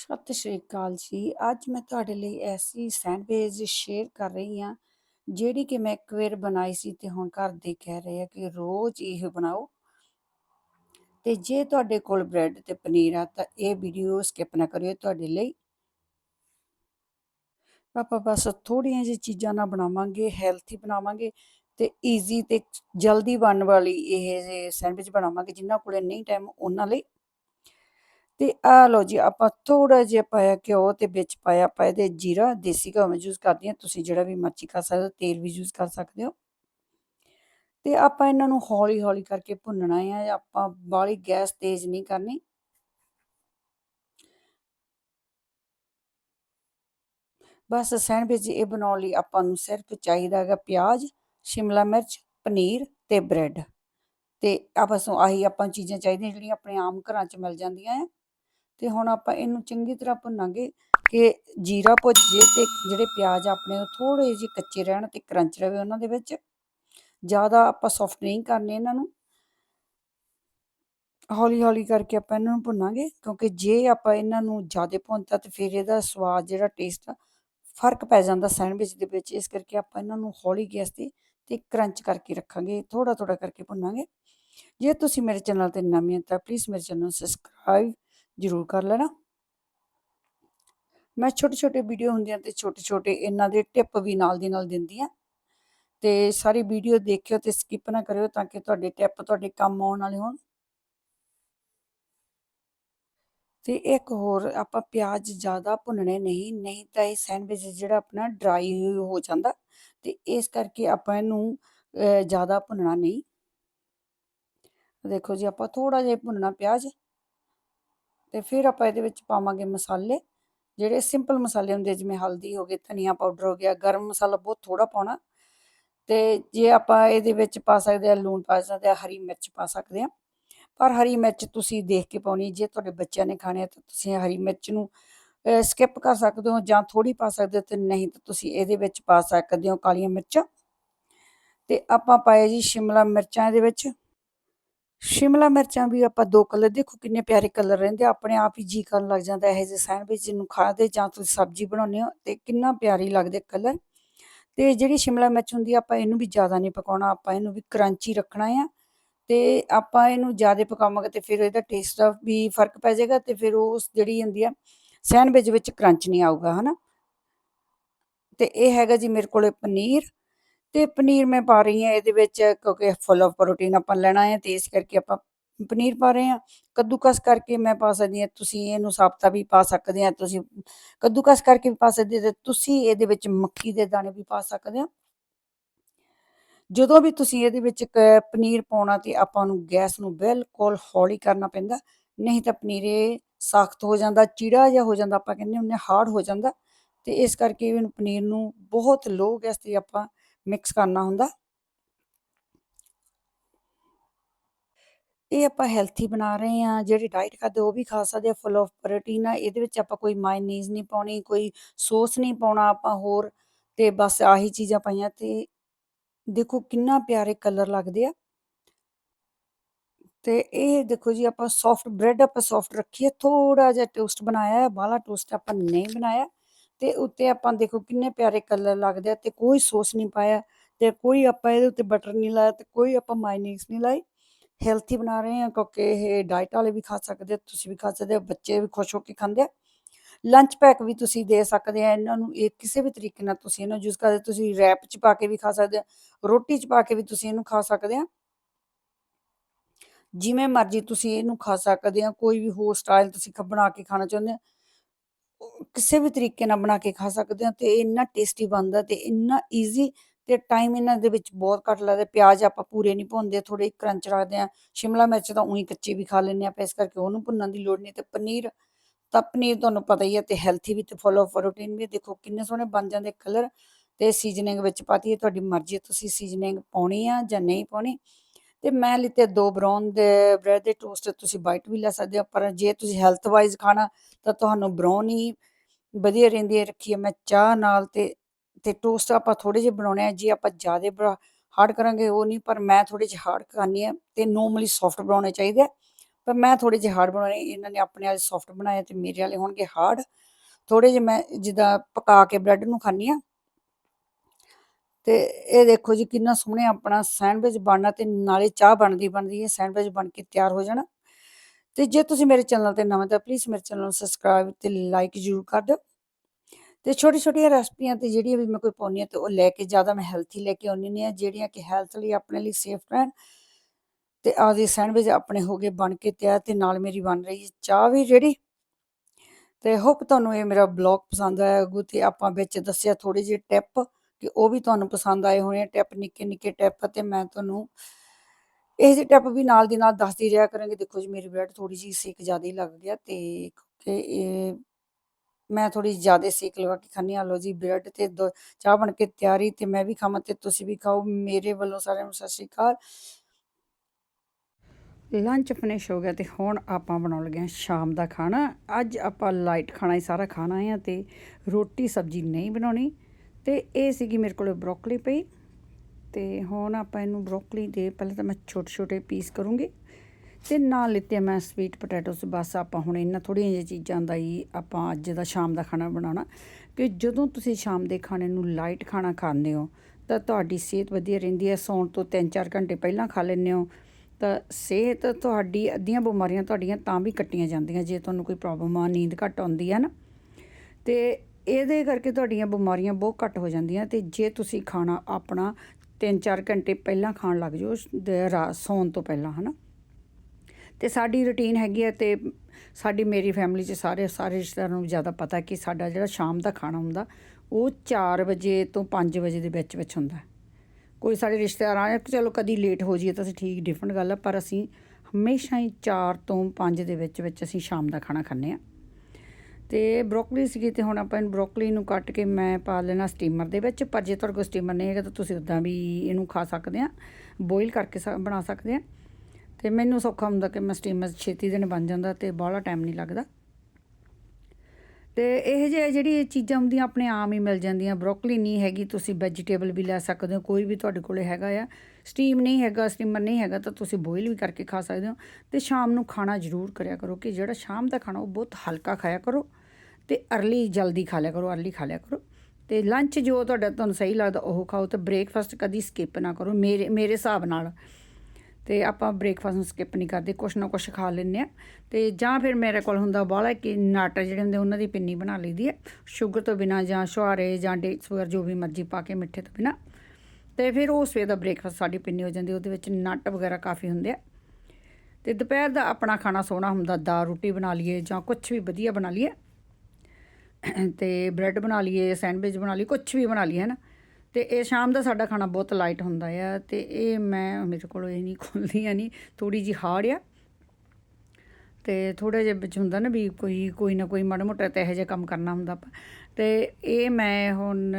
ਸਤਿ ਸ਼੍ਰੀ ਅਕਾਲ ਜੀ। ਅੱਜ ਮੈਂ ਤੁਹਾਡੇ ਲਈ ਐਸੀ ਸੈਂਡਵਿਚ ਸ਼ੇਅਰ ਕਰ ਰਹੀ ਹਾਂ, ਜਿਹੜੀ ਕਿ ਮੈਂ ਇੱਕ ਵਾਰ ਬਣਾਈ ਸੀ ਤੇ ਹੁਣ ਘਰ ਦੇ ਕਹਿ ਰਹੇ ਆ ਕਿ ਰੋਜ਼ ਇਹ ਬਣਾਓ। ਤੇ ਜੇ ਤੁਹਾਡੇ ਕੋਲ ਬ੍ਰੈਡ ਤੇ ਪਨੀਰ ਆ ਤਾਂ ਇਹ ਵੀਡੀਓ ਸਕਿਪ ਨਾ ਕਰਿਓ ਤੁਹਾਡੇ ਲਈ। ਆਪਾਂ ਬਸ ਥੋੜੀਆਂ ਜਿਹੀ ਚੀਜ਼ਾਂ ਨਾਲ ਬਣਾਵਾਂਗੇ, ਹੈਲਥੀ ਬਣਾਵਾਂਗੇ ਤੇ ਈਜ਼ੀ ਤੇ ਜਲਦੀ ਬਣਨ ਵਾਲੀ ਇਹ ਸੈਂਡਵਿਚ ਬਣਾਵਾਂਗੇ, ਜਿਨ੍ਹਾਂ ਕੋਲੇ ਨਹੀਂ ਟਾਈਮ ਉਹਨਾਂ ਲਈ ਤੇ ਆ ਲਓ ਜੀ, ਆਪਾਂ ਥੋੜਾ ਜਿਹਾ ਪਾਇਆ ਘਿਓ ਤੇ ਵਿੱਚ ਪਾਇਆ, ਆਪਾਂ ਇਹਦੇ ਜੀਰਾ, ਦੇਸੀ ਘਿਓ ਮੈਂ ਯੂਜ਼ ਕਰਦੀ ਹਾਂ, ਤੁਸੀਂ ਜਿਹੜਾ ਵੀ ਮਰਜ਼ੀ ਖਾ ਸਕਦੇ ਹੋ, ਤੇਲ ਵੀ ਯੂਜ਼ ਕਰ ਸਕਦੇ ਹੋ। ਤੇ ਆਪਾਂ ਇਹਨਾਂ ਨੂੰ ਹੌਲੀ ਹੌਲੀ ਕਰਕੇ ਭੁੰਨਣਾ ਹੈ, ਆਪਾਂ ਬਾਲੀ ਗੈਸ ਤੇਜ਼ ਨਹੀਂ ਕਰਨੀ। ਬਸ ਸੈਂਡਵਿਚ ਇਹ ਬਣਾਉਣ ਲਈ ਆਪਾਂ ਨੂੰ ਸਿਰਫ ਚਾਹੀਦਾ ਹੈਗਾ ਪਿਆਜ਼, ਸ਼ਿਮਲਾ ਮਿਰਚ, ਪਨੀਰ ਤੇ ਬ੍ਰੈਡ। ਤੇ ਆ ਆਹੀ ਆਪਾਂ ਚੀਜ਼ਾਂ ਚਾਹੀਦੀਆਂ ਜਿਹੜੀਆਂ ਆਪਣੇ ਆਮ ਘਰਾਂ 'ਚ ਮਿਲ ਜਾਂਦੀਆਂ ਆ ਤੇ ਹੁਣ ਆਪਾਂ ਇਹਨੂੰ ਚੰਗੀ ਤਰ੍ਹਾਂ ਭੁੰਨਾਂਗੇ ਕਿ ਜੀਰਾ ਭੁੱਜ ਜੇ ਤੇ ਜਿਹੜੇ ਪਿਆਜ਼ ਆਪਣੇ ਉਹ ਥੋੜੇ ਜਿਹੇ ਕੱਚੇ ਰਹਿਣ ਤੇ ਕਰੰਚ ਰਵੇ ਉਹਨਾਂ ਦੇ ਵਿੱਚ। ਜ਼ਿਆਦਾ ਆਪਾਂ ਸੌਫਟ ਨਹੀਂ ਕਰਨੇ ਇਹਨਾਂ ਨੂੰ। ਹੌਲੀ ਹੌਲੀ ਕਰਕੇ ਆਪਾਂ ਇਹਨਾਂ ਨੂੰ ਭੁੰਨਾਂਗੇ ਕਿਉਂਕਿ ਜੇ ਆਪਾਂ ਇਹਨਾਂ ਨੂੰ ਜ਼ਿਆਦਾ ਭੁੰਨਤਾ ਤੇ ਫਿਰ ਇਹਦਾ ਸਵਾਦ ਜਿਹੜਾ ਟੇਸਟ ਆ, ਫ਼ਰਕ ਪੈ ਜਾਂਦਾ ਸੈਂਡਵਿਚ ਦੇ ਵਿੱਚ। ਇਸ ਕਰਕੇ ਆਪਾਂ ਇਹਨਾਂ ਨੂੰ ਹੌਲੀ ਗੈਸ ਤੇ ਤੇ ਕਰੰਚ ਕਰਕੇ ਰੱਖਾਂਗੇ ਥੋੜਾ ਥੋੜਾ ਕਰਕੇ ਭੁੰਨਾਂਗੇ। ਜੇ ਤੁਸੀਂ ਮੇਰੇ ਚੈਨਲ ਤੇ ਨਵੇਂ ਹੋ ਤਾਂ ਪਲੀਜ਼ ਮੇਰੇ ਚੈਨਲ ਨੂੰ ਸਬਸਕ੍ਰਾਈਬ ਜ਼ਰੂਰ ਕਰ ਲੈਣਾ। ਮੈਂ ਛੋਟੇ ਛੋਟੇ ਵੀਡੀਓ ਹੁੰਦੀਆਂ ਤੇ ਛੋਟੇ ਛੋਟੇ ਇਹਨਾਂ ਦੇ ਟਿਪ ਵੀ ਨਾਲ ਦੀ ਨਾਲ ਦਿੰਦੀ ਆ ਤੇ ਸਾਰੀ ਵੀਡੀਓ ਦੇਖਿਓ ਤੇ ਸਕਿਪ ਨਾ ਕਰਿਓ ਤਾਂ ਕਿ ਤੁਹਾਡੇ ਟਿਪ ਤੁਹਾਡੇ ਕੰਮ ਆਉਣ ਵਾਲੇ ਹੋਣ। ਤੇ ਇੱਕ ਹੋਰ, ਆਪਾਂ ਪਿਆਜ਼ ਜ਼ਿਆਦਾ ਭੁੰਨਣੇ ਨਹੀਂ ਨਹੀਂ ਤਾਂ ਇਹ ਸੈਂਡਵਿਚ ਜਿਹੜਾ ਆਪਣਾ ਡਰਾਈ ਹੋ ਜਾਂਦਾ ਤੇ ਇਸ ਕਰਕੇ ਆਪਾਂ ਇਹਨੂੰ ਜ਼ਿਆਦਾ ਭੁੰਨਣਾ ਨਹੀਂ। ਦੇਖੋ ਜੀ, ਆਪਾਂ ਥੋੜਾ ਜਿਹਾ ਭੁੰਨਣਾ ਪਿਆਜ਼। ਤੇ ਫਿਰ ਆਪਾਂ ਇਹਦੇ ਵਿੱਚ ਪਾਵਾਂਗੇ ਮਸਾਲੇ, ਜਿਹੜੇ ਸਿੰਪਲ ਮਸਾਲੇ ਹੁੰਦੇ ਜਿਵੇਂ ਹਲਦੀ ਹੋ ਗਈ, ਧਨੀਆ ਪਾਊਡਰ ਹੋ ਗਿਆ, ਗਰਮ ਮਸਾਲਾ ਬਹੁਤ ਥੋੜਾ ਪਾਉਣਾ। ਤੇ ਜੇ ਆਪਾਂ ਇਹਦੇ ਵਿੱਚ ਪਾ ਸਕਦੇ ਆ, ਲੂਣ ਪਾ ਸਕਦੇ ਆ, ਹਰੀ ਮਿਰਚ ਪਾ ਸਕਦੇ ਆ। ਪਰ ਹਰੀ ਮਿਰਚ ਤੁਸੀਂ ਦੇਖ ਕੇ ਪਾਉਣੀ, ਜੇ ਤੁਹਾਡੇ ਬੱਚਿਆਂ ਨੇ ਖਾਣੇ ਤਾਂ ਤੁਸੀਂ ਹਰੀ ਮਿਰਚ ਨੂੰ ਸਕਿਪ ਕਰ ਸਕਦੇ ਹੋ ਜਾਂ ਥੋੜੀ ਪਾ ਸਕਦੇ ਹੋ ਤੇ ਨਹੀਂ ਤਾਂ ਤੁਸੀਂ ਇਹਦੇ ਵਿੱਚ ਪਾ ਸਕਦੇ ਹੋ ਕਾਲੀਆਂ ਮਿਰਚਾਂ। ਤੇ ਆਪਾਂ ਪਾਏ ਜੀ ਸ਼ਿਮਲਾ ਮਿਰਚਾਂ ਇਹਦੇ ਵਿੱਚ। ਸ਼ਿਮਲਾ ਮਿਰਚਾਂ ਵੀ ਆਪਾਂ ਦੋ ਕਲਰ ਦੇਖੋ ਕਿੰਨੇ ਪਿਆਰੇ ਕਲਰ ਰਹਿੰਦੇ ਆਪਣੇ ਆਪ ਹੀ ਜੀ ਕਰਨ ਲੱਗ ਜਾਂਦਾ ਇਹ ਜੇ ਸੈਂਡਵਿਚ ਨੂੰ ਖਾਦੇ ਜਾਂ ਤੁਸੀਂ ਸਬਜ਼ੀ ਬਣਾਉਂਦੇ ਹੋ ਤੇ ਕਿੰਨਾ ਪਿਆਰੀ ਲੱਗਦੇ ਕਲਰ ਤੇ ਜਿਹੜੀ ਸ਼ਿਮਲਾ ਮਿਰਚ ਹੁੰਦੀ ਆਪਾਂ ਇਹਨੂੰ ਵੀ ਜ਼ਿਆਦਾ ਨਹੀਂ ਪਕਾਉਣਾ, ਆਪਾਂ ਇਹਨੂੰ ਵੀ ਕਰੰਚੀ ਰੱਖਣਾ ਆ। ਤੇ ਆਪਾਂ ਇਹਨੂੰ ਜ਼ਿਆਦਾ ਪਕਾਵਾਂਗੇ ਤੇ ਫਿਰ ਇਹਦਾ ਟੇਸਟ ਦਾ ਵੀ ਫ਼ਰਕ ਪੈ ਜਾਏਗਾ ਤੇ ਫਿਰ ਉਸ ਜਿਹੜੀ ਹੁੰਦੀ ਆ ਸੈਂਡਵਿਚ ਵਿੱਚ ਕਰੰਚ ਨਹੀਂ ਆਊਗਾ, ਹਨਾ। ਤੇ ਇਹ ਹੈਗਾ ਜੀ ਮੇਰੇ ਕੋਲੇ ਪਨੀਰ। ਤੇ ਪਨੀਰ ਮੈਂ ਪਾ ਰਹੀ ਹਾਂ ਇਹਦੇ ਵਿੱਚ, ਕਿਉਂਕਿ ਫੁੱਲ ਆਫ ਪ੍ਰੋਟੀਨ ਆਪਾਂ ਲੈਣਾ ਹੈ ਤੇ ਇਸ ਕਰਕੇ ਆਪਾਂ ਪਨੀਰ ਪਾ ਰਹੇ ਹਾਂ। ਕੱਦੂਕਸ ਕਰਕੇ ਮੈਂ ਪਾ ਸਕਦੀ ਹਾਂ, ਤੁਸੀਂ ਇਹਨੂੰ ਸਾਬਤਾ ਵੀ ਪਾ ਸਕਦੇ ਆ ਤੁਸੀਂ ਕੱਦੂਕਸ ਕਰਕੇ ਵੀ ਪਾ ਸਕਦੇ ਤੇ ਤੁਸੀਂ ਇਹਦੇ ਵਿੱਚ ਮੱਕੀ ਦੇ ਦਾਣੇ ਵੀ ਪਾ ਸਕਦੇ ਹੋ। ਜਦੋਂ ਵੀ ਤੁਸੀਂ ਇਹਦੇ ਵਿੱਚ ਪਨੀਰ ਪਾਉਣਾ ਤੇ ਆਪਾਂ ਨੂੰ ਗੈਸ ਨੂੰ ਬਿਲਕੁਲ ਹੌਲੀ ਕਰਨਾ ਪੈਂਦਾ, ਨਹੀਂ ਤਾਂ ਪਨੀਰ ਇਹ ਸਖਤ ਹੋ ਜਾਂਦਾ, ਚੀੜਾ ਜਿਹਾ ਹੋ ਜਾਂਦਾ, ਆਪਾਂ ਕਹਿੰਦੇ ਹੁੰਨੇ ਹਾਰਡ ਹੋ ਜਾਂਦਾ। ਤੇ ਇਸ ਕਰਕੇ ਇਹਨੂੰ ਪਨੀਰ ਨੂੰ ਬਹੁਤ ਲੋ ਗੈਸ ਤੇ ਆਪਾਂ ਮਿਕਸ ਕਰਨਾ ਹੁੰਦਾ। ਇਹ ਆਪਾਂ ਹੈਲਥੀ ਬਣਾ ਰਹੇ ਆ ਜਿਹੜੀ ਡਾਈਟ ਕਰਦੇ ਉਹ ਵੀ ਖਾ ਸਕਦੇ ਆ ਫੁੱਲ ਆਫ ਪ੍ਰੋਟੀਨ ਆ, ਇਹਦੇ ਵਿੱਚ ਆਪਾਂ ਕੋਈ ਮਾਇਨੀਜ਼ ਨਹੀਂ ਪਾਉਣੀ, ਕੋਈ ਸੌਸ ਨਹੀਂ ਪਾਉਣਾ ਆਪਾਂ ਹੋਰ, ਤੇ ਬਸ ਆਹੀ ਚੀਜ਼ਾਂ ਪਾਈਆਂ, ਤੇ ਦੇਖੋ ਕਿੰਨਾ ਪਿਆਰੇ ਕਲਰ ਲੱਗਦੇ ਆ। ਤੇ ਇਹ ਦੇਖੋ ਜੀ ਆਪਾਂ ਸੌਫਟ ਬ੍ਰੈਡ ਆਪਾਂ ਸੌਫਟ ਰੱਖੀ ਹੈ ਥੋੜਾ ਜਿਹਾ ਟੋਸਟ ਬਣਾਇਆ ਹੈ ਬਾਲਾ ਟੋਸਟ ਆਪਾਂ ਨਹੀਂ ਬਣਾਇਆ। ਤੇ ਉੱਤੇ ਆਪਾਂ ਦੇਖੋ ਕਿੰਨੇ ਪਿਆਰੇ ਕਲਰ ਲੱਗਦੇ ਆ ਤੇ ਕੋਈ ਸੌਸ ਨਹੀਂ ਪਾਇਆ ਤੇ ਕੋਈ ਆਪਾਂ ਇਹਦੇ ਉੱਤੇ ਬਟਰ ਨਹੀਂ ਲਾਇਆ ਤੇ ਕੋਈ ਆਪਾਂ ਮਾਇਨੀਜ਼ ਨਹੀਂ ਲਾਈ। ਹੈਲਥੀ ਬਣਾ ਰਹੇ ਹਾਂ ਕਿਉਂਕਿ ਇਹ ਡਾਈਟ ਵਾਲੇ ਵੀ ਖਾ ਸਕਦੇ ਤੁਸੀਂ ਵੀ ਖਾ ਸਕਦੇ ਹੋ, ਬੱਚੇ ਵੀ ਖੁਸ਼ ਹੋ ਕੇ ਖਾਂਦੇ ਆ। ਲੰਚ ਪੈਕ ਵੀ ਤੁਸੀਂ ਦੇ ਸਕਦੇ ਆ, ਇਹਨਾਂ ਨੂੰ ਇਹ ਕਿਸੇ ਵੀ ਤਰੀਕੇ ਨਾਲ ਤੁਸੀਂ ਇਹਨੂੰ ਯੂਜ਼ ਕਰਦੇ, ਤੁਸੀਂ ਰੈਪ ਚ ਪਾ ਕੇ ਵੀ ਖਾ ਸਕਦੇ ਹੋ ਰੋਟੀ ਚ ਪਾ ਕੇ ਵੀ ਤੁਸੀਂ ਇਹਨੂੰ ਖਾ ਸਕਦੇ ਆ। ਜਿਵੇਂ ਮਰਜ਼ੀ ਤੁਸੀਂ ਇਹਨੂੰ ਖਾ ਸਕਦੇ ਆ, ਕੋਈ ਵੀ ਹੋਰ ਸਟਾਈਲ ਤੁਸੀਂ ਬਣਾ ਕੇ ਖਾਣਾ ਚਾਹੁੰਦੇ ਆ। ਕਿਸੇ ਵੀ ਤਰੀਕੇ ਨਾਲ ਬਣਾ ਕੇ ਖਾ ਸਕਦੇ ਆ ਤੇ ਇੰਨਾ ਟੇਸਟੀ ਬਣਦਾ ਤੇ ਇੰਨਾ ਈਜ਼ੀ ਤੇ ਟਾਈਮ ਇਹਨਾਂ ਦੇ ਵਿੱਚ ਬਹੁਤ ਘੱਟ ਲੱਗਦਾ। ਪਿਆਜ਼ ਆਪਾਂ ਪੂਰੇ ਨਹੀਂ ਭੁੰਨਦੇ ਥੋੜੇ ਕਰੰਚ ਰੱਖਦੇ ਆ ਸ਼ਿਮਲਾ ਮਿਰਚ ਤਾਂ ਉਹੀ ਕੱਚੀ ਵੀ ਖਾ ਲੈਂਦੇ ਆ ਇਸ ਕਰਕੇ ਉਹਨੂੰ ਭੁੰਨਣ ਦੀ ਲੋੜ ਨਹੀਂ ਤੇ ਪਨੀਰ, ਤਾਂ ਪਨੀਰ ਤੁਹਾਨੂੰ ਪਤਾ ਹੀ ਹੈ ਤੇ ਹੈਲਥੀ ਵੀ ਤੇ ਫੁੱਲ ਆਫ ਪ੍ਰੋਟੀਨ ਵੀ ਦੇਖੋ ਕਿੰਨੇ ਸੋਹਣੇ ਬਣ ਜਾਂਦੇ ਕਲਰ ਤੇ ਸੀਜ਼ਨਿੰਗ ਵਿੱਚ ਪਾਤੀ ਹੈ ਤੁਹਾਡੀ ਮਰਜ਼ੀ ਤੁਸੀਂ ਸੀਜ਼ਨਿੰਗ ਪਾਉਣੀ ਆ ਜਾਂ ਨਹੀਂ ਪਾਉਣੀ ਤੇ ਮੈਂ ਲਿੱਤੇ ਦੋ ਬ੍ਰਾਊਨ ਦੇ ਬ੍ਰੈਡ ਦੇ ਟੋਸਟ ਤੁਸੀਂ ਵਾਈਟ ਵੀ ਲੈ ਸਕਦੇ ਹੋ, ਪਰ ਜੇ ਤੁਸੀਂ ਹੈਲਥ ਵਾਈਜ਼ ਖਾਣਾ, ਤਾਂ ਤੁਹਾਨੂੰ ਬ੍ਰਾਊਨ ਹੀ ਵਧੀਆ ਰਹਿੰਦੀ ਹੈ, ਰੱਖੀ ਹੈ। ਮੈਂ ਚਾਹ ਨਾਲ ਤੇ ਤੇ ਟੋਸਟ ਆਪਾਂ ਥੋੜੇ ਜਿਹੇ ਬਣਾਉਣੇ ਆ, ਜੇ ਆਪਾਂ ਜ਼ਿਆਦਾ ਹਾਰਡ ਕਰਾਂਗੇ ਉਹ ਨਹੀਂ, ਪਰ ਮੈਂ ਥੋੜੇ ਜਿਹੇ ਹਾਰਡ ਕਰਨੀ ਹੈ ਤੇ ਨੋਰਮਲੀ ਸੌਫਟ ਬਣਾਉਣੇ ਚਾਹੀਦੇ ਆ। ਪਰ ਮੈਂ ਥੋੜੇ ਜਿਹੇ ਹਾਰਡ ਬਣਾਉਣੇ, ਇਹਨਾਂ ਨੇ ਆਪਣੇ ਵਾਲੇ ਸੌਫਟ ਬਣਾਏ ਤੇ ਮੇਰੇ ਵਾਲੇ ਹੋਣਗੇ ਹਾਰਡ ਥੋੜੇ ਜਿਹੇ ਮੈਂ ਜਿੱਦਾਂ ਪਕਾ ਕੇ ਬ੍ਰੈਡ ਨੂੰ ਖਾਂਦੀ ਆ ਤੇ ਇਹ ਦੇਖੋ ਜੀ ਕਿੰਨਾ ਸੋਹਣਾ ਆਪਣਾ ਸੈਂਡਵਿਚ ਬਣਨਾ ਤੇ ਨਾਲੇ ਚਾਹ ਬਣਦੀ ਬਣਦੀ ਹੈ, ਸੈਂਡਵਿਚ ਬਣ ਕੇ ਤਿਆਰ ਹੋ ਜਾਣਾ। ਤੇ ਜੇ ਤੁਸੀਂ ਮੇਰੇ ਚੈਨਲ ਤੇ ਨਵੇਂ ਤਾਂ ਪਲੀਜ਼ ਮੇਰੇ ਚੈਨਲ ਨੂੰ ਸਬਸਕ੍ਰਾਈਬ ਤੇ ਲਾਈਕ ਜ਼ਰੂਰ ਕਰ ਦਿਓ। ਤੇ ਛੋਟੀ ਛੋਟੀਆਂ ਰੈਸਪੀਆਂ ਤੇ ਜਿਹੜੀਆਂ ਵੀ ਮੈਂ ਕੋਈ ਪਾਉਂਦੀ ਹਾਂ ਤੇ ਉਹ ਲੈ ਕੇ ਜ਼ਿਆਦਾ ਮੈਂ ਹੈਲਥੀ ਲੈ ਕੇ ਆਉਂਦੀ ਨਹੀਂ ਆ ਜਿਹੜੀਆਂ ਕਿ ਹੈਲਥ ਲਈ, ਆਪਣੇ ਲਈ ਸੇਫ ਰਹਿਣ। ਤੇ ਆਦੀ ਸੈਂਡਵਿਚ ਆਪਣੇ ਹੋ ਗਏ ਬਣ ਕੇ ਤਿਆਰ ਤੇ ਨਾਲ ਮੇਰੀ ਬਣ ਰਹੀ ਹੈ ਚਾਹ ਵੀ ਰੈਡੀ ਤੇ ਹੋਪ ਤੁਹਾਨੂੰ ਇਹ ਮੇਰਾ ਬਲੌਗ ਪਸੰਦ ਆਇਆ ਹੋਊ ਤੇ ਆਪਾਂ ਵਿੱਚ ਦੱਸਿਆ ਥੋੜੀ ਜਿਹੇ ਟਿਪ ਕਿ ਉਹ ਵੀ ਤੁਹਾਨੂੰ ਪਸੰਦ ਆਏ ਹੋਣੇ ਟਿਪ, ਨਿੱਕੇ ਨਿੱਕੇ ਟਿਪ ਤੇ ਮੈਂ ਤੁਹਾਨੂੰ ਇਹ ਜਿਹੇ ਟਿਪ ਵੀ ਨਾਲ ਦੀ ਨਾਲ ਦੱਸਦੀ ਰਿਹਾ ਕਰਾਂਗੇ। ਦੇਖੋ ਜੀ, ਮੇਰੀ ਬ੍ਰੈਡ ਥੋੜੀ ਜਿਹੀ ਸੇਕ ਜ਼ਿਆਦਾ ਹੀ ਲੱਗ ਗਿਆ ਤੇ ਕਿ ਇਹ ਮੈਂ ਥੋੜੀ ਜ਼ਿਆਦਾ ਸੇਕ ਲਗਾ ਕੇ ਖਾਂਦੀ ਹਾਂ। ਲੋ ਜੀ ਬ੍ਰੈਡ ਤੇ ਦੋ- ਚਾਹ ਬਣ ਕੇ ਤਿਆਰੀ ਤੇ ਮੈਂ ਵੀ ਖਾਵਾਂ ਤੇ ਤੁਸੀਂ ਵੀ ਖਾਓ। ਮੇਰੇ ਵੱਲੋਂ ਸਾਰਿਆਂ ਨੂੰ ਸਤਿ ਸ਼੍ਰੀ ਅਕਾਲ। ਲੰਚ ਫਿਨਿਸ਼ ਹੋ ਗਿਆ ਤੇ ਹੁਣ ਆਪਾਂ ਬਣਾਉਣ ਲੱਗੇ ਹਾਂ ਸ਼ਾਮ ਦਾ ਖਾਣਾ। ਅੱਜ ਆਪਾਂ ਲਾਈਟ ਖਾਣਾ ਹੀ ਸਾਰਾ ਖਾਣਾ ਆ ਤੇ ਰੋਟੀ ਸਬਜ਼ੀ ਨਹੀਂ ਬਣਾਉਣੀ। ਤੇ ਇਹ ਸੀਗੀ ਮੇਰੇ ਕੋਲ ਬਰੋਕਲੀ ਪਈ ਤੇ ਹੁਣ ਆਪਾਂ ਇਹਨੂੰ ਬਰੋਕਲੀ ਦੇ ਪਹਿਲਾਂ ਤਾਂ ਮੈਂ ਛੋਟੇ ਛੋਟੇ ਪੀਸ ਕਰੂੰਗੀ ਤੇ ਨਾਲ ਲਿੱਤੇ ਮੈਂ ਸਵੀਟ ਪੋਟੈਟੋਸ ਬਸ ਆਪਾਂ ਹੁਣ ਇਹਨਾਂ ਥੋੜ੍ਹੀਆਂ ਜਿਹੀਆਂ ਚੀਜ਼ਾਂ ਦਾ ਹੀ ਆਪਾਂ ਅੱਜ ਦਾ ਸ਼ਾਮ ਦਾ ਖਾਣਾ ਬਣਾਉਣਾ ਕਿ ਜਦੋਂ ਤੁਸੀਂ ਸ਼ਾਮ ਦੇ ਖਾਣੇ ਨੂੰ ਲਾਈਟ ਖਾਣਾ ਖਾਂਦੇ ਹੋ, ਤਾਂ ਤੁਹਾਡੀ ਸਿਹਤ ਵਧੀਆ ਰਹਿੰਦੀ ਹੈ, ਸੌਣ ਤੋਂ 3-4 ਘੰਟੇ ਪਹਿਲਾਂ ਖਾ ਲੈਂਦੇ ਹੋ, ਤਾਂ ਸਿਹਤ ਤੁਹਾਡੀ ਅੱਧੀਆਂ ਬਿਮਾਰੀਆਂ ਤੁਹਾਡੀਆਂ ਤਾਂ ਵੀ ਕੱਟੀਆਂ ਜਾਂਦੀਆਂ, ਜੇ ਤੁਹਾਨੂੰ ਕੋਈ ਪ੍ਰੋਬਲਮ ਆ, ਨੀਂਦ ਘੱਟ ਆਉਂਦੀ ਹੈ ਨਾ। ਤੇ ਇਹਦੇ ਕਰਕੇ ਤੁਹਾਡੀਆਂ ਬਿਮਾਰੀਆਂ ਬਹੁਤ ਘੱਟ ਹੋ ਜਾਂਦੀਆਂ ਤੇ ਜੇ ਤੁਸੀਂ ਖਾਣਾ ਆਪਣਾ 3-4 ਘੰਟੇ ਪਹਿਲਾਂ ਖਾਣ ਲੱਗ ਜਾਓ ਦ- ਸੌਣ ਤੋਂ ਪਹਿਲਾਂ, ਹਨਾ? ਤੇ ਸਾਡੀ ਰੁਟੀਨ ਹੈਗੀ ਹੈ ਤੇ ਸਾਡੀ ਮੇਰੀ ਫੈਮਿਲੀ 'ਚ ਸਾਰੇ ਸਾਰੇ ਰਿਸ਼ਤੇਦਾਰਾਂ ਨੂੰ ਜ਼ਿਆਦਾ ਪਤਾ ਕਿ ਸਾਡਾ ਜਿਹੜਾ ਸ਼ਾਮ ਦਾ ਖਾਣਾ ਹੁੰਦਾ, ਉਹ 4 ਵਜੇ ਤੋਂ 5 ਵਜੇ ਦੇ ਵਿੱਚ ਵਿੱਚ ਹੁੰਦਾ ਕੋਈ ਸਾਡੇ ਰਿਸ਼ਤੇਦਾਰ ਆ ਚਲੋ ਕਦੀ ਲੇਟ ਹੋ ਜਾਈਏ ਤਾਂ ਅਸੀਂ ਠੀਕ ਡਿਫਰੈਂਟ ਗੱਲ ਆ ਪਰ ਅਸੀਂ ਹਮੇਸ਼ਾ ਹੀ 4 ਤੋਂ 5 ਦੇ ਵਿੱਚ ਵਿੱਚ ਅਸੀਂ ਸ਼ਾਮ ਦਾ ਖਾਣਾ ਖਾਂਦੇ ਆ ਤੇ ਬਰੋਕਲੀ ਸੀਗੀ ਤੇ ਹੁਣ ਆਪਾਂ ਇਹਨੂੰ ਬਰੋਕਲੀ ਨੂੰ ਕੱਟ ਕੇ ਮੈਂ ਪਾ ਲੈਣਾ ਸਟੀਮਰ ਦੇ ਵਿੱਚ, ਪਰ ਜੇ ਤੁਹਾਡੇ ਕੋਲ ਸਟੀਮਰ ਨਹੀਂ ਹੈਗਾ ਤਾਂ ਤੁਸੀਂ ਉਦਾਂ ਵੀ ਇਹਨੂੰ ਖਾ ਸਕਦੇ ਆ, ਬੋਇਲ ਕਰਕੇ ਸ- ਬਣਾ ਸਕਦੇ ਆ। ਤੇ ਮੈਨੂੰ ਸੌਖਾ ਹੁੰਦਾ ਕਿ ਮੈਂ ਸਟੀਮਰ ਛੇਤੀ ਦਿਨ ਬਣ ਜਾਂਦਾ ਤੇ ਬਾਹਲਾ ਟਾਈਮ ਨਹੀਂ ਲੱਗਦਾ। ਤੇ ਇਹ ਜਿਹੇ ਜਿਹੜੀ ਇਹ ਚੀਜ਼ਾਂ ਹੁੰਦੀਆਂ ਆਪਣੇ ਆਮ ਹੀ ਮਿਲ ਜਾਂਦੀਆਂ, ਬਰੋਕਲੀ ਨਹੀਂ ਹੈਗੀ, ਤੁਸੀਂ ਵੈਜੀਟੇਬਲ ਵੀ ਲੈ ਸਕਦੇ ਹੋ, ਕੋਈ ਵੀ ਤੁਹਾਡੇ ਕੋਲੇ ਹੈਗਾ ਆ, ਸਟੀਮ ਨਹੀਂ ਹੈਗਾ, ਸਟੀਮਰ ਨਹੀਂ ਹੈਗਾ ਤਾਂ ਤੁਸੀਂ ਬੋਇਲ ਵੀ ਕਰਕੇ ਖਾ ਸਕਦੇ ਹੋ। ਤੇ ਸ਼ਾਮ ਨੂੰ ਖਾਣਾ ਜ਼ਰੂਰ ਕਰਿਆ ਕਰੋ ਕਿ ਜਿਹੜਾ ਸ਼ਾਮ ਦਾ ਖਾਣਾ ਉਹ ਬਹੁਤ ਹਲਕਾ ਖਾਇਆ ਕਰੋ। ਤੇ ਅਰਲੀ ਜਲਦੀ ਖਾ ਲਿਆ ਕਰੋ ਅਰਲੀ ਖਾ ਲਿਆ ਕਰੋ। ਤੇ ਲੰਚ ਜੋ ਤੁਹਾਡਾ ਤੁਹਾਨੂੰ ਸਹੀ ਲੱਗਦਾ ਉਹ ਖਾਓ ਤੇ ਬ੍ਰੇਕਫਾਸਟ ਕਦੀ ਸਕਿਪ ਨਾ ਕਰੋ ਮੇਰੇ ਮੇਰੇ ਹਿਸਾਬ ਨਾਲ। ਤੇ ਆਪਾਂ ਬ੍ਰੇਕਫਾਸਟ ਨੂੰ ਸਕਿਪ ਨਹੀਂ ਕਰਦੇ, ਕੁਛ ਨਾ ਕੁਛ ਖਾ ਲੈਂਦੇ ਆ ਤੇ ਜਾਂ ਫਿਰ ਮੇਰੇ ਕੋਲ ਹੁੰਦਾ ਬਾਹਲਾ ਕਿ ਨਟ ਜਿਹੜੇ ਹੁੰਦੇ ਉਹਨਾਂ ਦੀ ਪਿੰਨੀ ਬਣਾ ਲਈਦੀ ਹੈ। ਸ਼ੂਗਰ ਤੋਂ ਬਿਨਾ ਜਾਂ ਸ਼ੁਹਾਰੇ ਜਾਂ ਡੇਟਸ ਵਗੈਰਾ ਜੋ ਵੀ ਮਰਜ਼ੀ ਪਾ ਕੇ ਮਿੱਠੇ ਤੋਂ ਬਿਨਾ। ਤੇ ਫਿਰ ਉਹ ਸਵੇਰ ਦਾ ਬ੍ਰੇਕਫਾਸਟ ਸਾਡੀ ਪਿੰਨੀ ਹੋ ਜਾਂਦੀ ਉਹਦੇ ਵਿੱਚ ਨਟ ਵਗੈਰਾ ਕਾਫੀ ਹੁੰਦੇ ਆ। ਤੇ ਦੁਪਹਿਰ ਦਾ ਆਪਣਾ ਖਾਣਾ ਸੋਹਣਾ ਹੁੰਦਾ, ਦਾਲ ਰੋਟੀ ਬਣਾ ਲਈਏ ਜਾਂ ਕੁਛ ਵੀ ਵਧੀਆ ਬਣਾ ਲਈਏ। ਅਤੇ ਬ੍ਰੈਡ ਬਣਾ ਲਈਏ, ਸੈਂਡਵਿਚ ਬਣਾ ਲਈ ਕੁਛ ਵੀ ਬਣਾ ਲਈਏ ਹੈ ਨਾ ਅਤੇ ਇਹ ਸ਼ਾਮ ਦਾ ਸਾਡਾ ਖਾਣਾ ਬਹੁਤ ਲਾਈਟ ਹੁੰਦਾ ਆ ਅਤੇ ਇਹ ਮੈਂ ਮੇਰੇ ਕੋਲ ਇਹ ਨਹੀਂ ਖੁੱਲਦੀ ਆ ਨਹੀਂ ਥੋੜ੍ਹੀ ਜੀ ਹਾਰਡ ਆ। ਤੇ ਥੋੜਾ ਜਿਹਾ ਵਿੱਚ ਹੁੰਦਾ ਨਾ ਵੀ ਕੋਈ ਕੋਈ ਨਾ ਕੋਈ ਮਾੜਾ ਮੋਟਾ ਤਾਂ ਇਹੋ ਜਿਹਾ ਕੰਮ ਕਰਨਾ ਹੁੰਦਾ ਆਪਾਂ। ਤੇ ਇਹ ਮੈਂ ਹੁਣ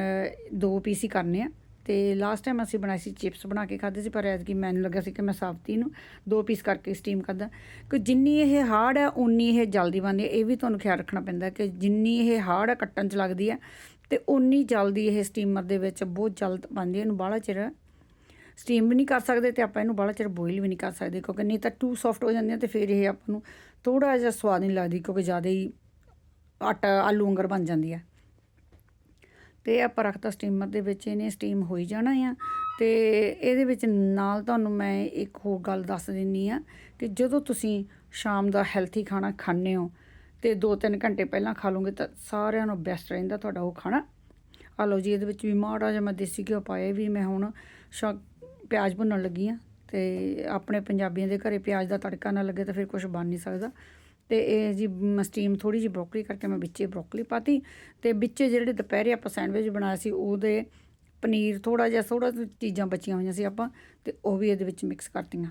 ਦੋ ਪੀਸ ਹੀ ਕਰਨੇ ਆ। ਤੇ ਲਾਸਟ ਟਾਈਮ ਅਸੀਂ ਬਣਾਈ ਸੀ ਚਿਪਸ ਬਣਾ ਕੇ ਖਾਦੇ ਸੀ, ਪਰ ਐਤਕੀ ਮੈਨੂੰ ਲੱਗਿਆ ਸੀ ਕਿ ਮੈਂ ਸਾਬਤੀ ਨੂੰ ਦੋ ਪੀਸ ਕਰਕੇ ਸਟੀਮ ਕਰਦਾ। ਕਿ ਜਿੰਨੀ ਇਹ ਹਾਰਡ ਹੈ ਉਨੀ ਇਹ ਜਲਦੀ ਬਣਦੀ ਹੈ। ਇਹ ਵੀ ਤੁਹਾਨੂੰ ਖਿਆਲ ਰੱਖਣਾ ਪੈਂਦਾ ਕਿ ਜਿੰਨੀ ਇਹ ਹਾਰਡ ਹੈ, ਕੱਟਣ 'ਚ ਲੱਗਦੀ ਹੈ, ਤੇ ਉਨੀ ਜਲਦੀ ਇਹ ਸਟੀਮਰ ਦੇ ਵਿੱਚ ਬਹੁਤ ਜਲਦ ਬਣਦੀ ਹੈ। ਇਹਨੂੰ ਬਾਹਲਾ ਚਿਰ ਸਟੀਮ ਵੀ ਨਹੀਂ ਕਰ ਸਕਦੇ ਤੇ ਆਪਾਂ ਇਹਨੂੰ ਬਾਹਲਾ ਚਿਰ ਬੋਇਲ ਵੀ ਨਹੀਂ ਕਰ ਸਕਦੇ, ਕਿਉਂਕਿ ਨਹੀਂ ਤਾਂ ਟੂ ਸੌਫਟ ਹੋ ਜਾਂਦੀਆਂ ਤੇ ਫਿਰ ਇਹ ਆਪਾਂ ਨੂੰ ਥੋੜਾ ਜਿਹਾ ਸਵਾਦ ਨਹੀਂ ਲੱਗਦੀ, ਕਿਉਂਕਿ ਜ਼ਿਆਦਾ ਹੀ ਆਟਾ, ਆਲੂ ਵਾਂਗਰ ਬਣ ਜਾਂਦੀ ਹੈ। ਤੇ ਆਪਾਂ ਰੱਖਤਾ ਸਟੀਮਰ ਦੇ ਵਿੱਚ, ਇਹਨੇ ਸਟੀਮ ਹੋਈ ਜਾਣਾ ਆ। ਤੇ ਇਹਦੇ ਵਿੱਚ ਨਾਲ ਤੁਹਾਨੂੰ ਮੈਂ ਇੱਕ ਹੋਰ ਗੱਲ ਦੱਸ ਦਿੰਨੀ ਆ ਕਿ ਜਦੋਂ ਤੁਸੀਂ ਸ਼ਾਮ ਦਾ ਹੈਲਥੀ ਖਾਣਾ ਖਾਂਦੇ ਹੋ ਤੇ 2-3 ਘੰਟੇ ਪਹਿਲਾਂ ਖਾ ਲਓਗੇ ਤਾਂ ਸਾਰਿਆਂ ਨੂੰ ਬੈਸਟ ਰਹਿੰਦਾ ਤੁਹਾਡਾ ਉਹ ਖਾਣਾ। ਆ ਲਓ ਜੀ, ਇਹਦੇ ਵਿੱਚ ਵੀ ਮਾੜਾ ਜਿਹਾ ਮੈਂ ਦੇਸੀ ਘਿਓ ਪਾਇਆ ਵੀ ਮੈਂ ਹੁਣ ਸ਼ਾ ਪਿਆਜ਼ ਭੁੰਨਣ ਲੱਗੀ ਆ ਤੇ ਆਪਣੇ ਪੰਜਾਬੀਆਂ ਦੇ ਘਰੇ ਪਿਆਜ਼ ਦਾ ਤੜਕਾ ਨਾ ਲੱਗੇ ਤਾਂ ਫਿਰ ਕੁਝ ਬਣ ਨਹੀਂ ਸਕਦਾ। ਤੇ ਇਹ ਜੀ ਸਟੀਮ ਥੋੜੀ ਜਿਹੀ ਬਰੋਕਲੀ ਕਰਕੇ ਮੈਂ ਵਿੱਚੇ ਬਰੋਕਲੀ ਪਾਤੀ ਤੇ ਵਿੱਚੇ ਜਿਹੜੇ ਦੁਪਹਿਰੇ ਆਪਾਂ ਸੈਂਡਵਿਚ ਬਣਾਇਆ ਸੀ, ਉਹਦੇ ਪਨੀਰ ਥੋੜਾ ਜਿਹਾ ਥੋੜਾ ਚੀਜ਼ਾਂ ਬਚੀਆਂ ਹੋਈਆਂ ਸੀ ਆਪਾਂ ਤੇ ਉਹ ਵੀ ਇਹਦੇ ਵਿੱਚ ਮਿਕਸ ਕਰਤੀਆਂ।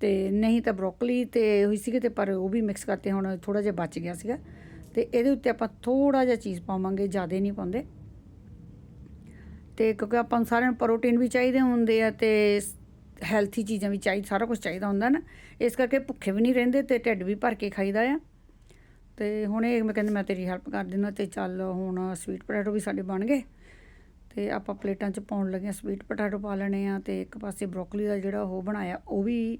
ਤੇ ਨਹੀਂ ਤਾਂ ਬਰੋਕਲੀ ਤੇ ਹੋਈ ਸੀਗੀ ਤੇ ਪਰ ਉਹ ਵੀ ਮਿਕਸ ਕਰਤੇ, ਹੁਣ ਥੋੜਾ ਜਿਹਾ ਬਚ ਗਿਆ ਸੀਗਾ। ਤੇ ਇਹਦੇ ਉੱਤੇ ਆਪਾਂ ਥੋੜਾ ਜਿਹਾ ਚੀਜ਼ ਪਾਵਾਂਗੇ, ਜ਼ਿਆਦਾ ਨਹੀਂ ਪਾਉਂਦੇ। ਤੇ ਕਿਉਂਕਿ ਆਪਾਂ ਸਾਰਿਆਂ ਨੂੰ ਪ੍ਰੋਟੀਨ ਵੀ ਚਾਹੀਦੇ ਹੁੰਦੇ ਆ ਤੇ ਹੈਲਥੀ ਚੀਜ਼ਾਂ ਵੀ ਚਾਹੀਦੀ ਸਾਰਾ ਕੁਝ ਚਾਹੀਦਾ ਹੁੰਦਾ ਨਾ। ਇਸ ਕਰਕੇ ਭੁੱਖੇ ਵੀ ਨਹੀਂ ਰਹਿੰਦੇ ਤੇ ਢਿੱਡ ਵੀ ਭਰ ਕੇ ਖਾਈਦਾ ਆ। ਤੇ ਹੁਣ ਇਹ ਮੈਂ ਕਹਿੰਦੀ ਮੈਂ ਤੇਰੀ ਹੈਲਪ ਕਰ ਦਿੰਦਾ ਤੇ ਚੱਲ ਹੁਣ ਸਵੀਟ ਪੋਟੈਟੋ ਵੀ ਸਾਡੇ ਬਣ ਗਏ। ਤੇ ਆਪਾਂ ਪਲੇਟਾਂ 'ਚ ਪਾਉਣ ਲੱਗੇ ਆ ਸਵੀਟ ਪੋਟੈਟੋ ਪਾ ਲੈਣੇ ਆ ਤੇ ਇੱਕ ਪਾਸੇ ਬਰੋਕਲੀ ਦਾ ਜਿਹੜਾ ਉਹ ਬਣਾਇਆ, ਉਹ ਵੀ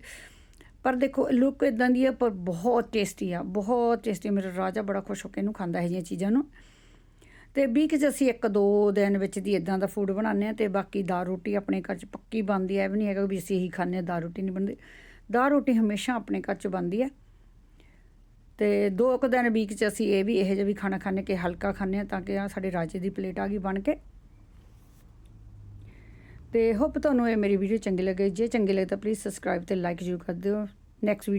ਪਰ ਦੇਖੋ ਲੁੱਕ ਇਦਾਂ ਦੀ ਆ, ਪਰ ਬਹੁਤ ਟੇਸਟੀ ਆ, ਬਹੁਤ ਟੇਸਟੀ ਮੇਰਾ ਰਾਜਾ ਬੜਾ ਖੁਸ਼ ਹੋ ਕੇ ਇਹਨੂੰ ਖਾਂਦਾ ਹੈ ਜਿਹੀਆਂ ਚੀਜ਼ਾਂ ਨੂੰ। ਤੇ ਵੀਕ 'ਚ ਅਸੀਂ ਇੱਕ ਦੋ ਦਿਨ ਵਿੱਚ ਦੀ ਇਦਾਂ ਦਾ ਫੂਡ ਬਣਾਉਂਦੇ ਆ ਤੇ ਬਾਕੀ ਦਾਲ ਰੋਟੀ ਆਪਣੇ ਘਰ 'ਚ ਪੱਕੀ ਬਣਦੀ ਹੈ, ਇਹ ਵੀ ਨਹੀਂ ਹੈਗਾ ਵੀ ਅਸੀਂ ਇਹੀ ਖਾਂਦੇ ਆ ਦਾਲ ਰੋਟੀ ਨਹੀਂ ਬਣਦੀ। ਦਾਲ ਰੋਟੀ ਹਮੇਸ਼ਾ ਆਪਣੇ ਘਰ 'ਚ ਬਣਦੀ ਹੈ। ਤੇ ਦੋ ਕੁ ਦਿਨ ਵੀਕ 'ਚ ਅਸੀਂ ਇਹ ਵੀ ਇਹੋ ਜਿਹਾ ਵੀ ਖਾਣਾ ਖਾਂਦੇ ਕਿ ਹਲਕਾ ਖਾਂਦੇ ਆ ਤਾਂ ਕਿ ਆ ਸਾਡੇ ਰਾਜੇ ਦੀ ਪਲੇਟ ਆ ਗਈ ਬਣ ਕੇ। ਤੇ ਹੋਪ ਤੁਹਾਨੂੰ ਇਹ ਮੇਰੀ ਵੀਡੀਓ ਚੰਗੀ ਲੱਗੇ। ਜੇ ਚੰਗੀ ਲੱਗੇ ਤਾਂ ਪਲੀਜ਼ ਸਬਸਕ੍ਰਾਈਬ ਤੇ ਲਾਈਕ ਜ਼ਰੂਰ ਕਰ ਦਿਓ। ਨੈਕਸਟ